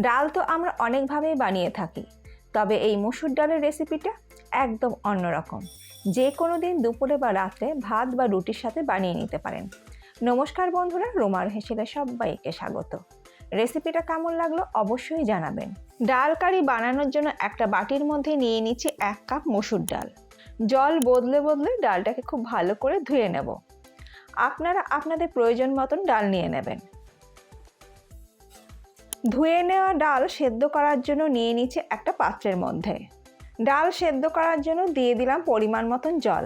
ডাল তো আমরা অনেকভাবেই বানিয়ে থাকি, তবে এই মসুর ডালের রেসিপিটা একদম অন্যরকম যে কোনো দিন দুপুরে বা রাতে ভাত বা রুটির সাথে বানিয়ে নিতে পারেন। নমস্কার বন্ধুরা, রোমার হেসেলে সবাইকে স্বাগত। রেসিপিটা কেমন লাগল অবশ্যই জানাবেন। ডাল কারি বানানোর জন্য একটা বাটির মধ্যে নিয়ে নিচ্ছি এক কাপ মসুর ডাল। জল বদলে বদলে ডালটাকে খুব ভালো করে ধুয়ে নেব। আপনারা আপনাদের প্রয়োজন মতন ডাল নিয়ে নেবেন। ধুয়ে নেওয়া ডাল সেদ্ধ করার জন্য নিয়ে নিচ্ছে একটা পাত্রের মধ্যে। ডাল সেদ্ধ করার জন্য দিয়ে দিলাম পরিমাণ মতন জল।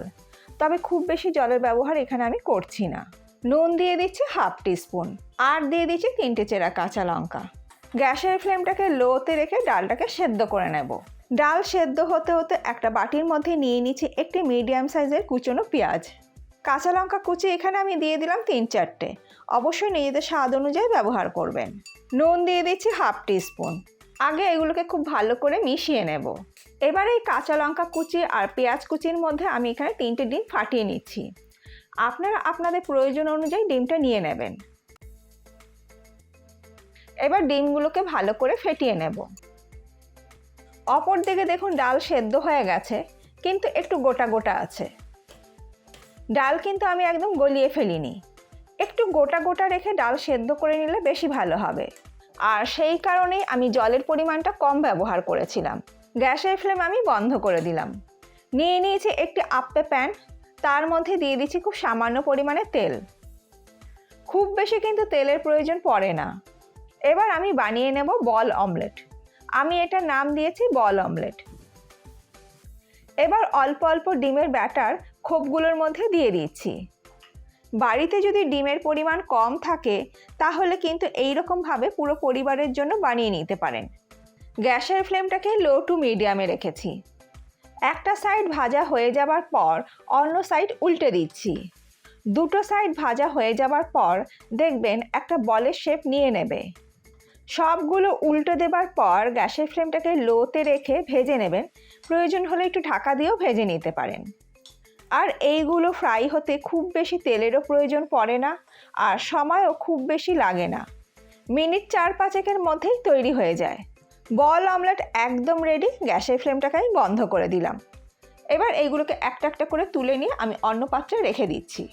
তবে খুব বেশি জলের ব্যবহার এখানে আমি করছি না। নুন দিয়ে দিচ্ছি হাফ টিস্পুন। আর দিয়ে দিচ্ছি তিনটে চেরা কাঁচা লঙ্কা। গ্যাসের ফ্লেমটাকে লোতে রেখে ডালটাকে সেদ্ধ করে নেব। ডাল সেদ্ধ হতে হতে একটা বাটির মধ্যে নিয়ে নিচ্ছি একটি মিডিয়াম সাইজের কুচনো পেঁয়াজ। কাঁচা লঙ্কা কুচি এখানে আমি দিয়ে দিলাম তিন চারটে। অবশ্যই নিজেদের স্বাদ অনুযায়ী ব্যবহার করবেন। নুন দিয়ে দিচ্ছি হাফ টিস্পুন। আগে এগুলোকে খুব ভালো করে মিশিয়ে নেব। এবার এই কাঁচা লঙ্কা কুচি আর পেঁয়াজ কুচির মধ্যে আমি এখানে তিনটে ডিম ফাটিয়ে নিচ্ছি। আপনারা আপনাদের প্রয়োজন অনুযায়ী ডিমটা নিয়ে নেবেন। এবার ডিমগুলোকে ভালো করে ফেটিয়ে নেব। অপর দিকে দেখুন ডাল সেদ্ধ হয়ে গেছে, কিন্তু একটু গোটা গোটা আছে। ডাল কিন্তু আমি একদম গলিয়ে ফেলিনি। একটু গোটা গোটা রেখে ডাল সেদ্ধ করে নিলে বেশি ভালো হবে। আর সেই কারণেই আমি জলের পরিমাণটা কম ব্যবহার করেছিলাম। গ্যাসের ফ্লেম আমি বন্ধ করে দিলাম। নিয়ে নিয়েছি একটি আপ্পে প্যান, তার মধ্যে দিয়ে দিচ্ছি খুব সামান্য পরিমাণে তেল। খুব বেশি কিন্তু তেলের প্রয়োজন পড়ে না। এবার আমি বানিয়ে নেব বল অমলেট। আমি এটার নাম দিয়েছি বল অমলেট। এবার অল্প অল্প ডিমের ব্যাটার খোপগুলোর মধ্যে দিয়ে দিচ্ছি। বাড়িতে যদি ডিমের পরিমাণ কম থাকে, তাহলে কিন্তু এই রকমভাবে পুরো পরিবারের জন্য বানিয়ে নিতে পারেন। গ্যাসের ফ্লেমটাকে লো টু মিডিয়ামে রেখেছি। একটা সাইড ভাজা হয়ে যাবার পর অন্য সাইড উল্টে দিচ্ছি। দুটো সাইড ভাজা হয়ে যাবার পর দেখবেন একটা বলের শেপ নিয়ে নেবে। সবগুলো উল্টে দেবার পর গ্যাসের ফ্লেমটাকে লোতে রেখে ভেজে নেবেন। প্রয়োজন হলে একটু ঢাকা দিয়েও ভেজে নিতে পারেন। আর এইগুলো ফ্রাই হতে খুব বেশি তেলেরও প্রয়োজন পড়ে না আর সময়ও খুব বেশি লাগে না। মিনিট চার পাঁচেকের মধ্যেই তৈরি হয়ে যায়। বল অমলেট একদম রেডি গ্যাসের ফ্লেমটাকে আমি বন্ধ করে দিলাম। এবার এইগুলোকে একটা একটা করে তুলে নিয়ে আমি অন্য পাত্রে রেখে দিচ্ছি।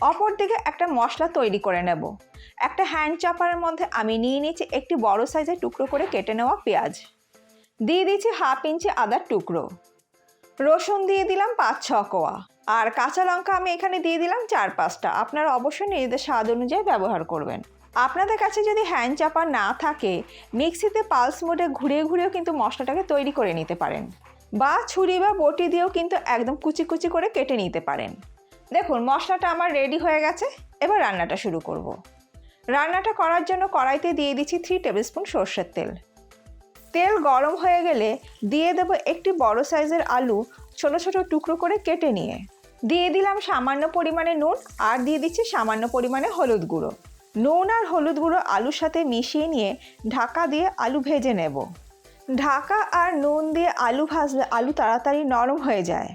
অপর দিকে একটা মশলা তৈরি করে নেব। একটা হ্যান্ড চপারের মধ্যে আমি নিয়ে নিচ্ছি একটি বড় সাইজের টুকরো করে কেটে নেওয়া পেঁয়াজ। দিয়ে দিচ্ছি হাফ ইঞ্চি আদার টুকরো। রসুন দিয়ে দিলাম পাঁচ ছ কোয়া। আর কাঁচা লঙ্কা আমি এখানে দিয়ে দিলাম চার পাঁচটা। আপনারা অবশ্যই নিজেদের স্বাদ অনুযায়ী ব্যবহার করবেন। আপনাদের কাছে যদি হ্যান্ড চাপা না থাকে, মিক্সিতে পালস মোডে ঘুরিয়ে ঘুরিয়েও কিন্তু মশলাটাকে তৈরি করে নিতে পারেন। বা ছুরি বা বটি দিয়েও কিন্তু একদম কুচি কুচি করে কেটে নিতে পারেন। দেখুন, মশলাটা আমার রেডি হয়ে গেছে। এবার রান্নাটা শুরু করব। রান্নাটা করার জন্য কড়াইতে দিয়ে দিচ্ছি থ্রি টেবিল স্পুন সর্ষের তেল। তেল গরম হয়ে গেলে দিয়ে দেব একটি বড় সাইজের আলু ছোট ছোট টুকরো করে কেটে নিয়ে। দিয়ে দিলাম সামান্য পরিমাণে নুন আর দিয়ে দিচ্ছি সামান্য পরিমাণে হলুদ গুঁড়ো। নুন আর হলুদ গুঁড়ো আলুর সাথে মিশিয়ে নিয়ে ঢাকা দিয়ে আলু ভেজে নেব। ঢাকা আর নুন দিয়ে আলু ভাজলে আলু তাড়াতাড়ি নরম হয়ে যায়।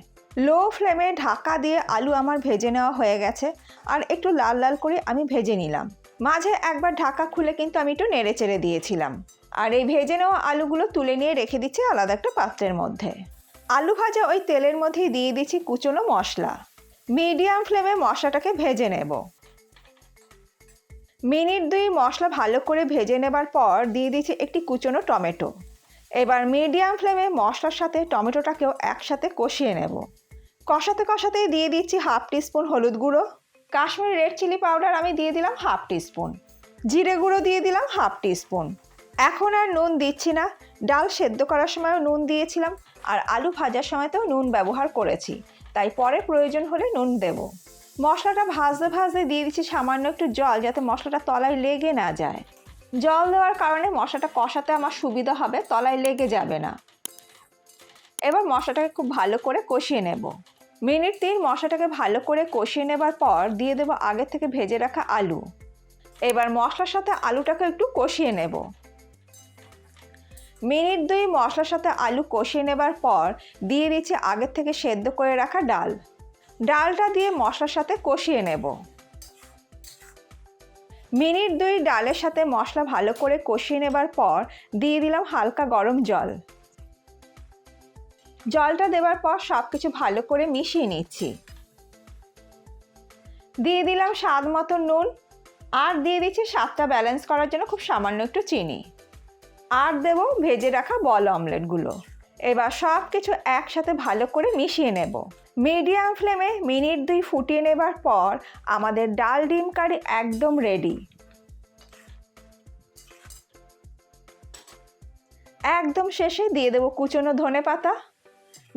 লো ফ্লেমে ঢাকা দিয়ে আলু আমার ভেজে নেওয়া হয়ে গেছে আর একটু লাল লাল করে আমি ভেজে নিলাম। মাঝে একবার ঢাকা খুলে কিন্তু আমি একটু নেড়ে চেড়ে দিয়েছিলাম। আর এই ভেজে নেওয়া আলুগুলো তুলে নিয়ে রেখে দিচ্ছি আলাদা একটা পাত্রের মধ্যে। আলু ভাজা ওই তেলের মধ্যেই দিয়ে দিচ্ছি কুচনো মশলা। মিডিয়াম ফ্লেমে মশলাটাকে ভেজে নেব। মিনিট দুই মশলা ভালো করে ভেজে নেবার পর দিয়ে দিচ্ছি একটি কুচনো টমেটো। এবার মিডিয়াম ফ্লেমে মশলার সাথে টমেটোটাকেও একসাথে কষিয়ে নেব। কষাতে কষাতেই দিয়ে দিচ্ছি হাফ টিস্পুন হলুদ গুঁড়ো। কাশ্মীরি রেড চিলি পাউডার আমি দিয়ে দিলাম হাফ টিস্পুন। জিরে গুঁড়ো দিয়ে দিলাম হাফ টিস্পুন। এখন আর নুন দিচ্ছি না। ডাল সেদ্ধ করার সময়ও নুন দিয়েছিলাম আর আলু ভাজার সময়তেও নুন ব্যবহার করেছি। তাই পরে প্রয়োজন হলে নুন দেব। মশলাটা ভাজতে ভাজতে দিয়ে দিচ্ছি সামান্য একটু জল যাতে মশলাটা তলায় লেগে না যায়। জল দেওয়ার কারণে মশলাটা কষাতে আমার সুবিধা হবে, তলায় লেগে যাবে না। এবার মশলাটাকে খুব ভালো করে কষিয়ে নেব। মিনিট তিন মশলাটাকে ভালো করে কষিয়ে নেবার পর দিয়ে দেবো আগে থেকে ভেজে রাখা আলু। এবার মশলার সাথে আলুটাকে একটু কষিয়ে নেব। মিনিট দুই মশলার সাথে আলু কষিয়ে নেবার পর দিয়ে দিচ্ছি আগের থেকে সেদ্ধ করে রাখা ডাল। ডালটা দিয়ে মশলার সাথে কষিয়ে নেব। মিনিট দুই ডালের সাথে মশলা ভালো করে কষিয়ে নেবার পর দিয়ে দিলাম হালকা গরম জল। জলটা দেওয়ার পর সব কিছু ভালো করে মিশিয়ে নিচ্ছি। দিয়ে দিলাম স্বাদ মতো নুন। আর দিয়ে দিচ্ছি স্বাদটা ব্যালেন্স করার জন্য খুব সামান্য একটু চিনি। আর দেবো ভেজে রাখা বল অমলেটগুলো। এবার সব কিছু একসাথে ভালো করে মিশিয়ে নেব। মিডিয়াম ফ্লেমে মিনিট দুই ফুটিয়ে নেবার পর আমাদের ডাল ডিম কারি একদম রেডি। একদম শেষে দিয়ে দেবো কুচনো ধনে পাতা।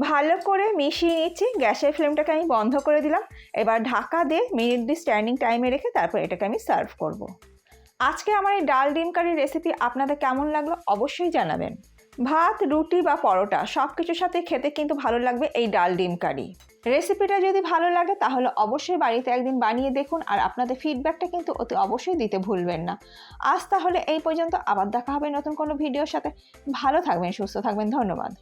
ভালো করে মিশিয়ে নিচ্ছি, গ্যাসের ফ্লেমটাকে আমি বন্ধ করে দিলাম। এবার ঢাকা দিয়ে মিনিট দুই স্ট্যান্ডিং টাইমে রেখে তারপর এটাকে আমি সার্ভ করব। আজকে আমার এই ডাল ডিম কারি রেসিপি আপনাদের কেমন লাগল অবশ্যই জানাবেন। ভাত, রুটি বা পরোটা সব কিছুর সাথে খেতে কিন্তু ভালো লাগবে এই ডাল ডিম কারি। রেসিপিটা যদি ভালো লাগে তাহলে অবশ্যই বাড়িতে একদিন বানিয়ে দেখুন আর আপনাদের ফিডব্যাকটা কিন্তু অতি অবশ্যই দিতে ভুলবেন না। আজ তাহলে এই পর্যন্ত, আবার দেখা হবে নতুন কোনো ভিডিওর সাথে। ভালো থাকবেন, সুস্থ থাকবেন, ধন্যবাদ।